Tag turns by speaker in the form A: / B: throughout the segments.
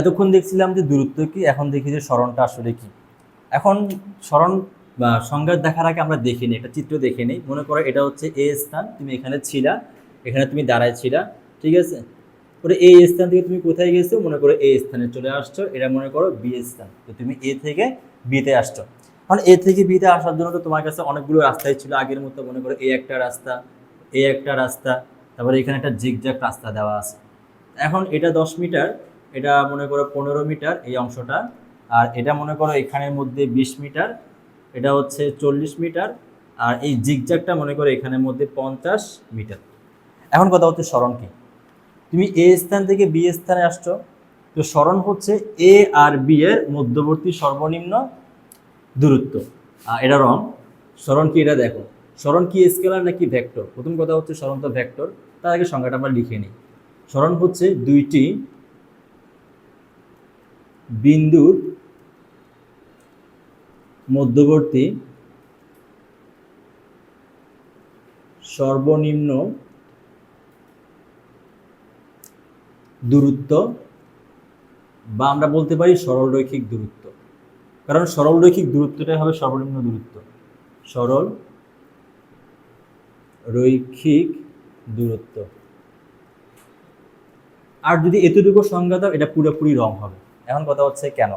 A: এতক্ষণ দেখছিলাম যে দূরত্ব কি, এখন দেখি যে স্মরণটা আসলে কি। এখন স্মরণ সংজ্ঞা দেখার আগে আমরা দেখে নিই, একটা চিত্র দেখে নিই। মনে করো এটা হচ্ছে এ স্থান, তুমি এখানে ছিলা, এখানে তুমি দাঁড়ায় ছিলা, ঠিক আছে? পরে এই স্থান থেকে তুমি কোথায় গেছো? মনে করো এই স্থানে চলে আসছো, এটা মনে করো বি স্থান। তো তুমি এ থেকে বিতে আসছো। কারণ এ থেকে বিতে আসার জন্য তো তোমার কাছে অনেকগুলো রাস্তাই ছিল। আগের মতো মনে করো এই একটা রাস্তা, এ একটা রাস্তা, তারপরে এখানে একটা জিগজ্যাগ রাস্তা দেওয়া আছে। এখন এটা দশ মিটার এটা মনে করো পনেরো মিটার এই অংশটা। আর এটা মনে করো এখানের মধ্যে বিশ মিটার এটা হচ্ছে চল্লিশ মিটার আর এই জিগজ্যাগটা মনে করো এখানের মধ্যে পঞ্চাশ মিটার। এখন কথা হচ্ছে স্মরণ কি? তুমি এ স্থান থেকে বি স্থানে আসছো তো স্মরণ হচ্ছে এ আর বি এর মধ্যবর্তী সর্বনিম্ন দূরত্ব। আহ, এটা রং। স্মরণ কি এটা দেখো? স্মরণ কি স্কেলার নাকি ভেক্টর? প্রথম কথা হচ্ছে স্মরণ তো ভেক্টর তার আগে সংখ্যাটা আমরা লিখে নিই। স্মরণ হচ্ছে দুইটি বিন্দুর মধ্যবর্তী সর্বনিম্ন দূরত্ব বা আমরা বলতে পারি সরলরৈখিক দূরত্ব। কারণ সরলরৈখিক দূরত্বটাই হবে সর্বনিম্ন দূরত্ব। সরল রৈখিক দূরত্ব। আর যদি এতটুকু সংজ্ঞা দাও, এটা পুরোপুরি রং হবে। এখন কথা হচ্ছে কেন?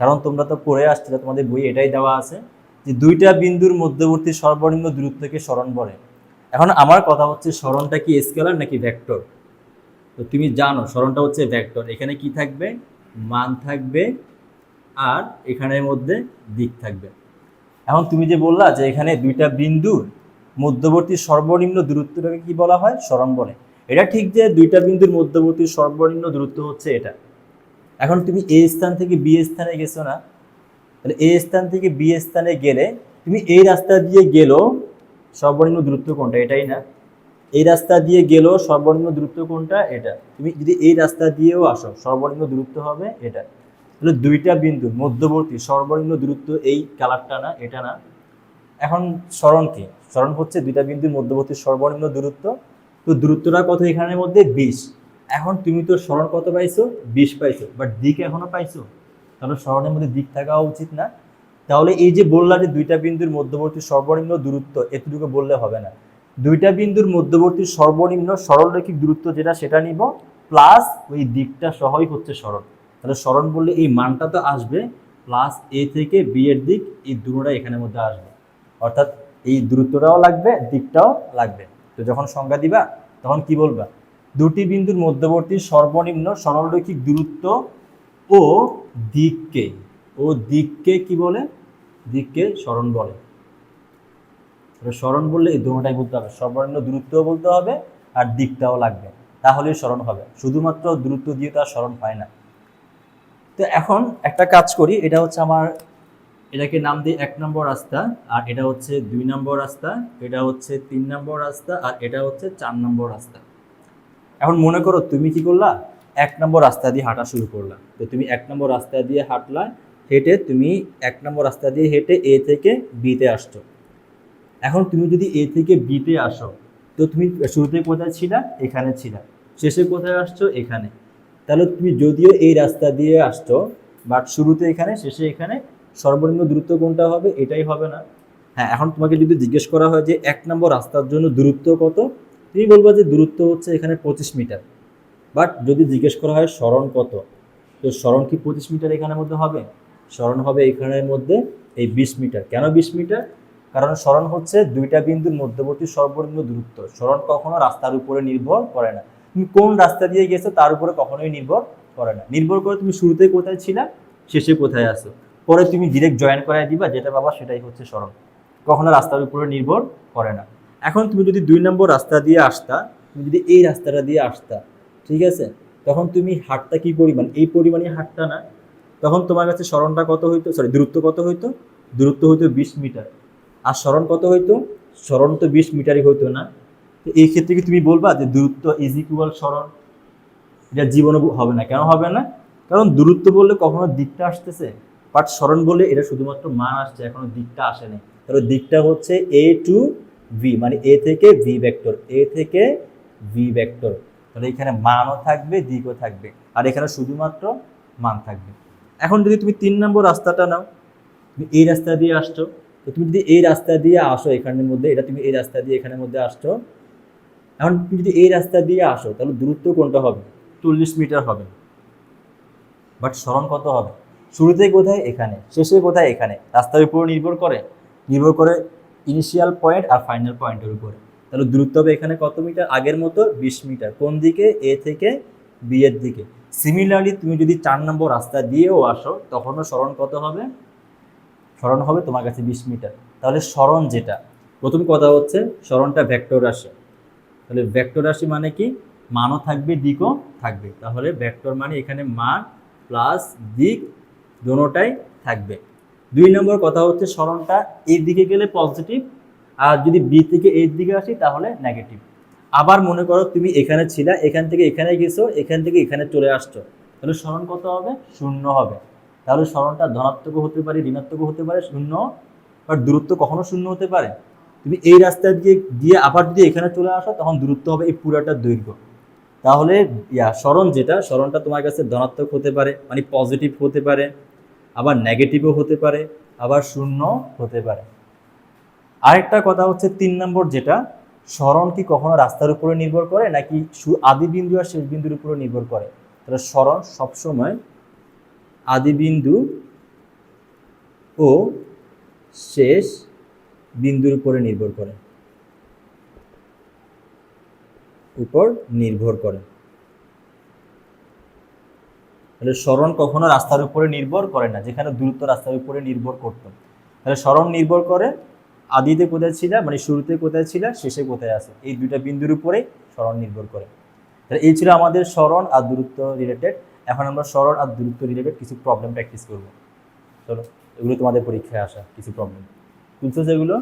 A: কারণ তোমরা তো পড়ে আসছিলে, তোমাদের বই এটাই দেওয়া আছে যে দুইটা বিন্দুর মধ্যবর্তী সর্বনিম্ন দূরত্বকে স্মরণ বলে। এখন আমার কথা হচ্ছে স্মরণটা কি স্কেলার নাকি ভেক্টর? তো তুমি জানো, স্মরণটা হচ্ছে ভেক্টর। এখানে কি থাকবে? মান থাকবে আর এখানের মধ্যে দিক থাকবে। এখন তুমি যে বললা যে এখানে দুইটা বিন্দুর মধ্যবর্তী সর্বনিম্ন দূরত্বটাকে কি বলা হয়? স্মরণ বলে। এটা ঠিক যে দুইটা বিন্দুর মধ্যবর্তী সর্বনিম্ন দূরত্ব হচ্ছে এটা। এখন তুমি এ স্থান থেকে বি স্থানে গেছো না? তাহলে এ স্থান থেকে বি স্থানে গেলে তুমি এই রাস্তা দিয়ে গেলেও সর্বনিম্ন দূরত্ব কোনটা? এটাই না। এই রাস্তা দিয়ে গেলেও সর্বনিম্ন দূরত্ব কোনটা? এটা। তুমি যদি এই রাস্তা দিয়েও আসো, সর্বনিম্ন দূরত্ব হবে এটা। তাহলে দুইটা বিন্দু, মধ্যবর্তী, সর্বনিম্ন দূরত্ব এই কালারটা না, এটা না। এখন স্মরণ কি? স্মরণ হচ্ছে দুইটা বিন্দুর মধ্যবর্তী সর্বনিম্ন দূরত্ব। তো দূরত্বটা কত এখানের মধ্যে? বিশ। এখন তুমি তো স্মরণ কত পাইছো? বিশ পাইছো। বাট দিক এখনও পাইছো? তাহলে স্মরণের মধ্যে দিক থাকা উচিত না। তাহলে এই যে বললা যে দুইটা বিন্দুর মধ্যবর্তী সর্বনিম্ন দূরত্ব, এতটুকু বললে হবে না। দুইটা বিন্দুর মধ্যবর্তী সর্বনিম্ন সরলরৈখিক দূরত্ব যেটা, সেটা নিব প্লাস ওই দিকটা সহই হচ্ছে সরল। তাহলে সরণ বললে এই মানটা তো আসবে প্লাস এ থেকে বি এর দিক, এই দুটোটা এখানের মধ্যে আসবে। অর্থাৎ এই দূরত্বটাও লাগবে, দিকটাও লাগবে। তো যখন সংজ্ঞা দিবা, তখন কি বলবা? দুটি বিন্দুর মধ্যবর্তী সর্বনিম্ন সরলরৈখিক দূরত্ব ও দিককে ও দিককে কি বলে? দিককে স্মরণ বলে। স্মরণ বললে এই দুটোটাই বলতে হবে। সর্বনিম্ন দূরত্বও বলতে হবে আর দিকটাও লাগবে। তাহলেই স্মরণ হবে। শুধুমাত্র দূরত্ব দিয়ে তো স্মরণ হয় না। তো এখন একটা কাজ করি। এটা হচ্ছে আমার, এটাকে নাম দিই এক নম্বর রাস্তা আর এটা হচ্ছে দুই নম্বর রাস্তা, এটা হচ্ছে তিন নম্বর রাস্তা আর এটা হচ্ছে চার নম্বর রাস্তা। এখন মনে করো তুমি কি করলা? এক নম্বর রাস্তা দিয়ে হাঁটা শুরু করলা। তো তুমি এক নম্বর রাস্তা দিয়ে হাঁটলা, হেঁটে তুমি এক নম্বর রাস্তা দিয়ে হেঁটে এ থেকে বিতে আসছো। এখন তুমি যদি এ থেকে বিতে আসো, তো তুমি শুরুতে কোথায় ছিলা? এখানে ছিলা। শেষে কোথায় আসছো? এখানে। তাহলে তুমি যদিও এই রাস্তা দিয়ে আসছো বাট শুরুতে এখানে, শেষে এখানে, সর্বনিম্ন দূরত্ব কোনটা হবে? এটাই হবে না। হ্যাঁ এখন তোমাকে যদি জিজ্ঞেস করা হয় যে এক নম্বর রাস্তার জন্য দূরত্ব কত তুমি বলবা যে দূরত্ব হচ্ছে এখানে পঁচিশ মিটার। বাট যদি জিজ্ঞেস করা হয় স্মরণ কত? তো স্মরণ কি পঁচিশ মিটার এখানের মধ্যে হবে? স্মরণ হবে এখানের মধ্যে এই বিশ মিটার। কেন বিশ মিটার? কারণ স্মরণ হচ্ছে দুইটা বিন্দুর মধ্যবর্তী সর্বনিম্ন দূরত্ব। স্মরণ কখনো রাস্তার উপরে নির্ভর করে না। তুমি কোন রাস্তা দিয়ে গেছো তার উপরে কখনোই নির্ভর করে না। নির্ভর করে তুমি শুরুতে কোথায় ছিলা? শেষে কোথায় আসো পরে তুমি ডিরেক্ট জয়েন করাই দিবা, যেটা বাবা সেটাই হচ্ছে স্মরণ। কখনো রাস্তার উপরে নির্ভর করে না। এখন তুমি যদি দুই নম্বর রাস্তা দিয়ে আসতা, তুমি যদি এই রাস্তাটা দিয়ে আসতা, ঠিক আছে? তখন তুমি হাটটা কি পরিমাণ? এই পরিমাণে হাটটা না। তখন তোমার কাছে স্মরণটা কত হইতো? সরি দূরত্ব কত হইতো? দূরত্ব হইতো বিশ মিটার। আর স্মরণ কত হইতো? স্মরণ তো বিশ মিটারই হইতো না। তো এই ক্ষেত্রে কি তুমি বলবা যে দূরত্ব ইজ ইকুয়াল স্মরণ এটা জীবনে হবে না। কেন হবে না? কারণ দূরত্ব বললে কখনো দিকটা আসতেছে বাট স্মরণ বললে এটা শুধুমাত্র মান আসছে, এখনও দিকটা আসেনি। তাহলে দিকটা হচ্ছে এ টু ভি মানে এ থেকে ভি ভেক্টর এ থেকে ভি ভেক্টর তাহলে এখানে মানও থাকবে, দিকও থাকবে। আর এখানে শুধুমাত্র মান থাকবে। এখন যদি তুমি তিন নম্বর রাস্তাটা নাও, তুমি এই রাস্তা দিয়ে আসছো, তো তুমি যদি এই রাস্তা দিয়ে আসো এখানের মধ্যে, এটা তুমি এই রাস্তা দিয়ে এখানের মধ্যে আসছো, এখন তুমি যদি এই রাস্তা দিয়ে আসো, তাহলে দূরত্ব কোনটা হবে? চল্লিশ মিটার হবে। বাট স্মরণ কত হবে? শুরুতে কোথায়? এখানে। শেষে কোথায়? এখানে। রাস্তার উপর নির্ভর করে। নির্ভর করে ইনিশিয়াল পয়েন্ট আর ফাইনাল পয়েন্টের উপরে। তাহলে দূরত্ব হবে এখানে কত মিটার? আগের মতো বিশ মিটার। কোন দিকে? এ থেকে বি এর দিকে। সিমিলারলি তুমি যদি চার নম্বর রাস্তা দিয়েও আসো, তখনও স্মরণ কত হবে? স্মরণ হবে তোমার কাছে বিশ মিটার। তাহলে স্মরণ যেটা? প্রথম কথা হচ্ছে স্মরণটা ভেক্টর রাশি। তাহলে ভেক্টর রাশি মানে কি? মানও থাকবে, দিকও থাকবে। তাহলে ভেক্টর মানে এখানে মান প্লাস দিক দোনোটাই থাকবে। দুই নম্বর কথা হচ্ছে স্মরণটা এই দিকে গেলে পজিটিভ আর যদি বি থেকে এর দিকে আসি তাহলে নেগেটিভ আবার মনে করো তুমি এখানে ছিলা, এখান থেকে এখানে গেছো, এখান থেকে এখানে চলে আসছো। তাহলে স্মরণ কত হবে? শূন্য হবে। তাহলে স্মরণটা ধনাত্মক হতে পারে, ঋণাত্মক হতে পারে, শূন্য। বা দূরত্ব কখনো শূন্য হতে পারে? তুমি এই রাস্তা দিয়ে গিয়ে আবার যদি এখানে চলে আসো, তখন দূরত্ব হবে এই পুরাটার দৈর্ঘ্য। তাহলে ইয়া, স্মরণ যেটা, স্মরণটা তোমার কাছে ধনাত্মক হতে পারে মানে পজিটিভ হতে পারে। আবার নেগেটিভও হতে পারে, আবার শূন্য হতে পারে। আরেকটা কথা হচ্ছে তিন নম্বর যেটা, স্মরণ কি কখনো রাস্তার উপরে নির্ভর করে নাকি আদি বিন্দু আর শেষ বিন্দুর উপরে নির্ভর করে? তাহলে স্মরণ সবসময় আদি বিন্দু ও শেষ বিন্দুর উপরে নির্ভর করে। উপর নির্ভর করে। তাহলে স্মরণ কখনো রাস্তার উপরে নির্ভর করে না, যেখানে দূরত্ব রাস্তার উপরে নির্ভর করত। তাহলে স্মরণ নির্ভর করে আদিতে কোথায় ছিল মানে শুরুতে কোথায় ছিল, শেষে কোথায় আছে, এই দুইটা বিন্দুর উপরেই স্মরণ নির্ভর করে। তাহলে এই ছিল আমাদের স্মরণ আর দূরত্ব রিলেটেড এখন আমরা স্মরণ আর দূরত্ব রিলেটেড কিছু প্রবলেম প্র্যাকটিস করব। চলো, এগুলো তোমাদের পরীক্ষায় আসা কিছু প্রবলেম বুঝছ যেগুলো